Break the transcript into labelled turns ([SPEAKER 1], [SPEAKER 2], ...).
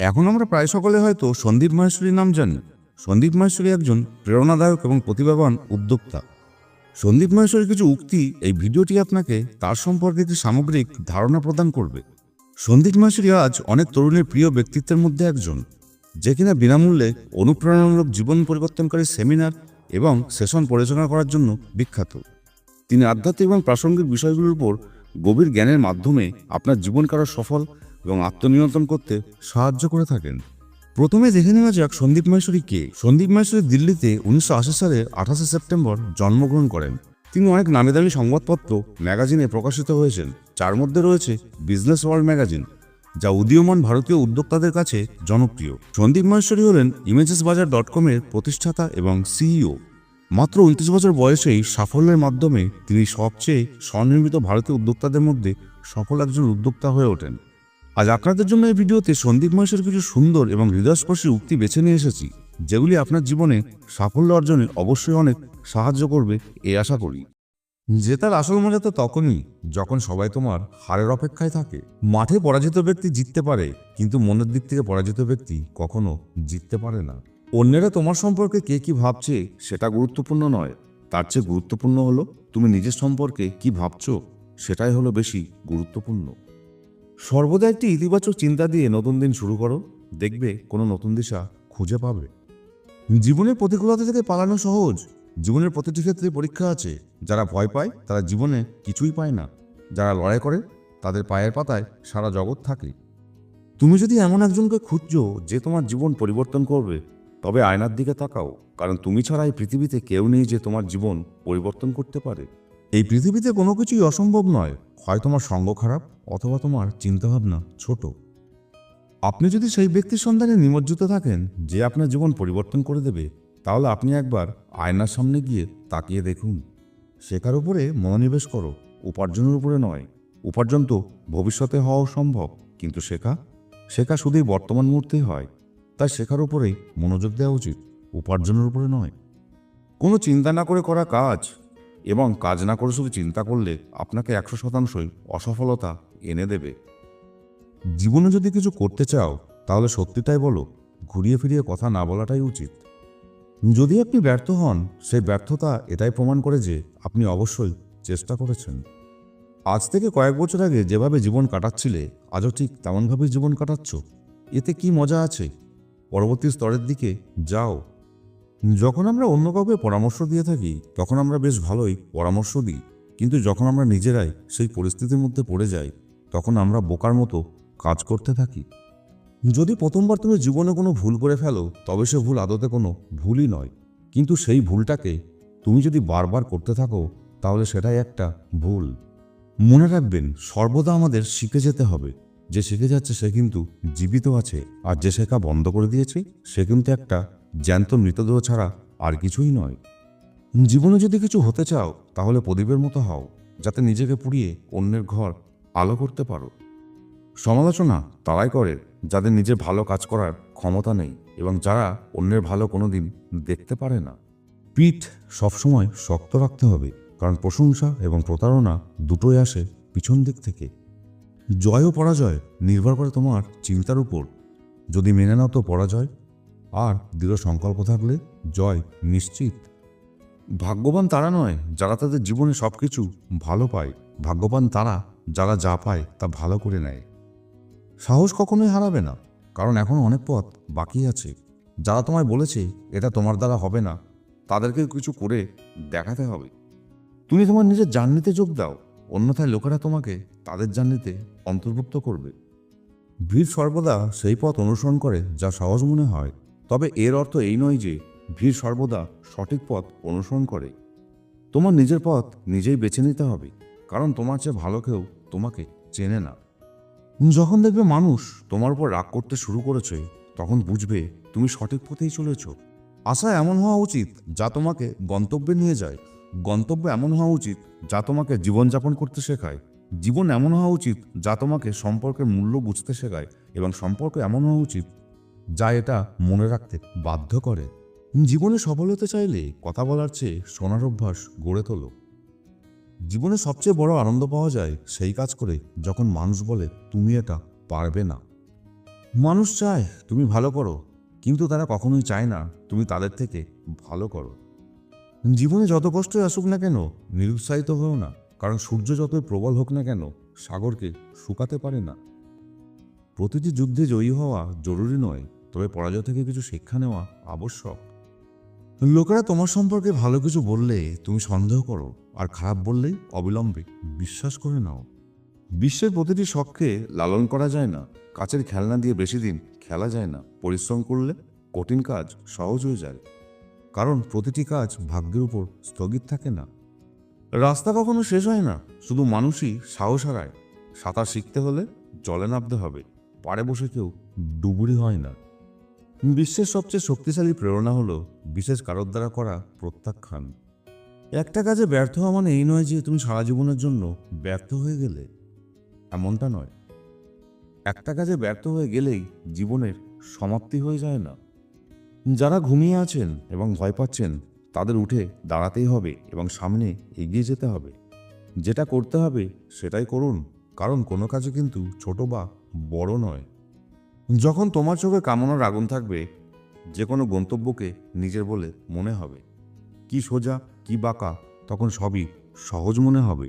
[SPEAKER 1] এখন আমরা প্রায় সকলে হয়তো সন্দীপ মাহেশ্বরীর নাম জানি। সন্দীপ মাহেশ্বরী একজন প্রেরণাদায়ক এবং প্রতিভাবান উদ্যোক্তা। সন্দীপ মাহেশ্বরীর কিছু উক্তি এই ভিডিওটি আপনাকে তার সম্পর্কে একটি সামগ্রিক ধারণা প্রদান করবে। সন্দীপ মাহেশ্বরী আজ অনেক তরুণের প্রিয় ব্যক্তিত্বের মধ্যে একজন, যে কিনা বিনামূল্যে অনুপ্রেরণামূলক জীবন পরিবর্তনকারী সেমিনার এবং সেশন পরিচালনা করার জন্য বিখ্যাত। তিনি আধ্যাত্মিক এবং প্রাসঙ্গিক বিষয়গুলোর উপর গভীর জ্ঞানের মাধ্যমে আপনার জীবন কারও সফল এবং আত্মনিয়ন্ত্রণ করতে সাহায্য করে থাকেন। প্রথমে দেখে নেওয়া যাক সন্দীপ মাহেশ্বরী কে। সন্দীপ মাহেশ্বরী দিল্লিতে উনিশশো আশি সালে আঠাশে সেপ্টেম্বর জন্মগ্রহণ করেন। তিনি অনেক নামি দামি সংবাদপত্র, ম্যাগাজিনে প্রকাশিত হয়েছেন। যার মধ্যে রয়েছে বিজনেস ওয়ার্ল্ড ম্যাগাজিন, যা উদীয়মান ভারতীয় উদ্যোক্তাদের কাছে জনপ্রিয়। সন্দীপ মাহেশ্বরী হলেন ইমেজেস বাজার ডট কমের প্রতিষ্ঠাতা এবং সিইও। মাত্র উনত্রিশ বছর বয়সেই সাফল্যের মাধ্যমে তিনি সবচেয়ে স্বনির্মিত ভারতীয় উদ্যোক্তাদের মধ্যে সফল একজন উদ্যোক্তা হয়ে ওঠেন। আজ আপনাদের জন্য এই ভিডিওতে সন্দীপ মহেশের কিছু সুন্দর এবং হৃদয়স্পর্শী উক্তি বেছে নিয়ে এসেছি, যেগুলি আপনার জীবনে সাফল্য অর্জনে অবশ্যই অনেক সাহায্য করবে এ আশা করি। জেতার আসল মজা তো তখনই যখন সবাই তোমার হারের অপেক্ষায় থাকে। মাঠে পরাজিত ব্যক্তি জিততে পারে, কিন্তু মনের দিক থেকে পরাজিত ব্যক্তি কখনো জিততে পারে না। অন্যেরা তোমার সম্পর্কে কে কি ভাবছে সেটা গুরুত্বপূর্ণ নয়। তার চেয়ে গুরুত্বপূর্ণ হলো, তুমি নিজের সম্পর্কে কি ভাবছ, সেটাই হলো বেশি গুরুত্বপূর্ণ। সর্বদা একটি ইতিবাচক চিন্তা দিয়ে নতুন দিন শুরু করো। দেখবে কোনো নতুন দিশা খুঁজে পাবে। জীবনের প্রতিকূলতা থেকে পালানো সহজ। জীবনের প্রতিটি ক্ষেত্রে পরীক্ষা আছে। যারা ভয় পায়, তারা জীবনে কিছুই পায় না। যারা লড়াই করে, তাদের পায়ের পাতায় সারা জগৎ থাকে। তুমি যদি এমন একজনকে খুঁজছো যে তোমার জীবন পরিবর্তন করবে, তবে আয়নার দিকে তাকাও। কারণ তুমি ছাড়া এই পৃথিবীতে কেউ নেই যে তোমার জীবন পরিবর্তন করতে পারে। এই পৃথিবীতে কোনো কিছুই অসম্ভব নয়। হয় তোমার সঙ্গ খারাপ অথবা তোমার চিন্তাভাবনা ছোট। আপনি যদি সেই ব্যক্তির সন্ধানে নিমজ্জিত থাকেন, যে আপনার জীবন পরিবর্তন করে দেবে, তাহলে আপনি একবার আয়নার সামনে গিয়ে তাকিয়ে দেখুন। শেখার উপরে মনোনিবেশ করো, উপার্জনের উপরে নয়। উপার্জন তো ভবিষ্যতে হওয়াও সম্ভব, কিন্তু শেখা? শেখা শুধুই বর্তমান মুহূর্তেই হয়। তাই শেখার উপরেই মনোযোগ দেওয়া উচিত, উপার্জনের উপরে নয়। কোনো চিন্তা না করে করা কাজ এবং কাজ না করে শুধু চিন্তা করলে আপনাকে একশো শতাংশই অসফলতা এনে দেবে। জীবনে যদি কিছু করতে চাও, তাহলে সত্যিটাই বলো, ঘুরিয়ে ফিরিয়ে কথা না বলাটাই উচিত। যদি আপনি ব্যর্থ হন সেই ব্যর্থতা এটাই প্রমাণ করে যে আপনি অবশ্যই চেষ্টা করেছেন। আজ থেকে কয়েক বছর আগে যেভাবে জীবন কাটাচ্ছিলে, আজও ঠিক তেমনভাবেই জীবন কাটাচ্ছ? এতে কি মজা আছে? পরবর্তী স্তরের দিকে যাও। যখন আমরা অন্য কাউকে পরামর্শ দিয়ে থাকি, তখন আমরা বেশ ভালোই পরামর্শ দিই। কিন্তু যখন আমরা নিজেরাই সেই পরিস্থিতির মধ্যে পড়ে যাই, তখন আমরা বোকার মতো কাজ করতে থাকি। যদি প্রথমবার তুমি জীবনে কোনো ভুল করে ফেলো, তবে সে ভুল আদতে কোনো ভুলই নয়। কিন্তু সেই ভুলটাকে তুমি যদি বারবার করতে থাকো, তাহলে সেটাই একটা ভুল। মনে রাখবেন, সর্বদা আমাদের শিখে যেতে হবে। যে শিখে যাচ্ছে, সে কিন্তু জীবিত আছে। আর যে শেখা বন্ধ করে দিয়েছে, সে কিন্তু একটা জ্যান্ত মৃতদেহ ছাড়া আর কিছুই নয়। জীবনে যদি কিছু হতে চাও, তাহলে প্রদীপের মতো হও, যাতে নিজেকে পুড়িয়ে অন্যের ঘর আলো করতে পারো। সমালোচনা তারাই করে, যাদের নিজের ভালো কাজ করার ক্ষমতা নেই এবং যারা অন্যের ভালো কোনোদিন দেখতে পারে না। পিঠ সবসময় শক্ত রাখতে হবে, কারণ প্রশংসা এবং প্রতারণা দুটোই আসে পিছন দিক থেকে। জয় ও পরাজয় নির্ভর করে তোমার চিন্তার উপর। যদি মেনে নাও তো পরাজয় আর দৃঢ় সংকল্প থাকলে জয় নিশ্চিত। ভাগ্যবান তারা নয় যারা তাদের জীবনে সব কিছু ভালো পায়। ভাগ্যবান তারা যারা যা পায় তা ভালো করে নেয়। সাহস কখনোই হারাবে না, কারণ এখন অনেক পথ বাকি আছে। যারা তোমায় বলেছে এটা তোমার দ্বারা হবে না, তাদেরকে কিছু করে দেখাতে হবে। তুমি তোমার নিজের জার্নিতে যোগ দাও, অন্যথায় লোকেরা তোমাকে তাদের জার্নিতে অন্তর্ভুক্ত করবে। ভিড় সর্বদা সেই পথ অনুসরণ করে যা সহজ মনে হয়। তবে এর অর্থ এই নয় যে ভিড় সর্বদা সঠিক পথ অনুসরণ করে। তোমার নিজের পথ নিজেই বেছে নিতে হবে, কারণ তোমার চেয়ে ভালো কেউ তোমাকে চেনে না। যখন দেখবে মানুষ তোমার উপর রাগ করতে শুরু করেছে, তখন বুঝবে তুমি সঠিক পথেই চলেছ। আশা এমন হওয়া উচিত যা তোমাকে গন্তব্যে নিয়ে যায়। গন্তব্য এমন হওয়া উচিত যা তোমাকে জীবনযাপন করতে শেখায়। জীবন এমন হওয়া উচিত যা তোমাকে সম্পর্কের মূল্য বুঝতে শেখায় এবং সম্পর্ক এমন হওয়া উচিত যা এটা মনে রাখতে বাধ্য করে। জীবনে সফল হতে চাইলে কথা বলার চেয়ে শোনার অভ্যাস গড়ে তোলো। জীবনে সবচেয়ে বড় আনন্দ পাওয়া যায় সেই কাজ করে যখন মানুষ বলে, তুমি এটা পারবে না। মানুষ চায়, তুমি ভালো করো। কিন্তু তারা কখনোই চায় না, তুমি তাদের থেকে ভালো করো। জীবনে যত কষ্টই আসুক না কেন, নিরুৎসাহিত হও না। কারণ সূর্য যতই প্রবল হোক না কেন, সাগরকে শুকাতে পারে না। প্রতিটি যুদ্ধে জয়ী হওয়া জরুরি নয়। তবে পরাজয় থেকে কিছু শিক্ষা নেওয়া আবশ্যক। লোকেরা তোমার সম্পর্কে ভালো কিছু বললে তুমি সন্দেহ করো, আর খারাপ বললেই অবিলম্বে বিশ্বাস করে নাও। বিশ্বের প্রতিটি শখকে লালন করা যায় না, কাচের খেলনা দিয়ে বেশি দিন খেলা যায় না, পরিশ্রম করলে কঠিন কাজ সহজ হয়ে যায়। কারণ প্রতিটি কাজ ভাগ্যের উপর স্থগিত থাকে না। রাস্তা কখনো শেষ হয় না, শুধু মানুষই সাহস হারায়। সাঁতার শিখতে হলে জলে নামতে হবে, পাড়ে বসে কেউ ডুবুরি হয় না। বিশ্বের সবচেয়ে শক্তিশালী প্রেরণা হলো বিশেষ কারোর দ্বারা করা প্রত্যাখ্যান। একটা কাজে ব্যর্থ হওয়া মানে এই নয় যে তুমি সারা জীবনের জন্য ব্যর্থ হয়ে গেলে। এমনটা নয়। একটা কাজে ব্যর্থ হয়ে গেলেই জীবনের সমাপ্তি হয়ে যায় না। যারা ঘুমিয়ে আছেন এবং ভয় পাচ্ছেন, তাদের উঠে দাঁড়াতেই হবে এবং সামনে এগিয়ে যেতে হবে। যেটা করতে হবে সেটাই করুন, কারণ কোনো কাজে কিন্তু ছোট বা বড় নয়। যখন তোমার চোখে কামনার আগুন থাকবে, যে কোনো গন্তব্যকে নিজের বলে মনে হবে। কি সোজা, কি বাঁকা, তখন সবই সহজ মনে হবে।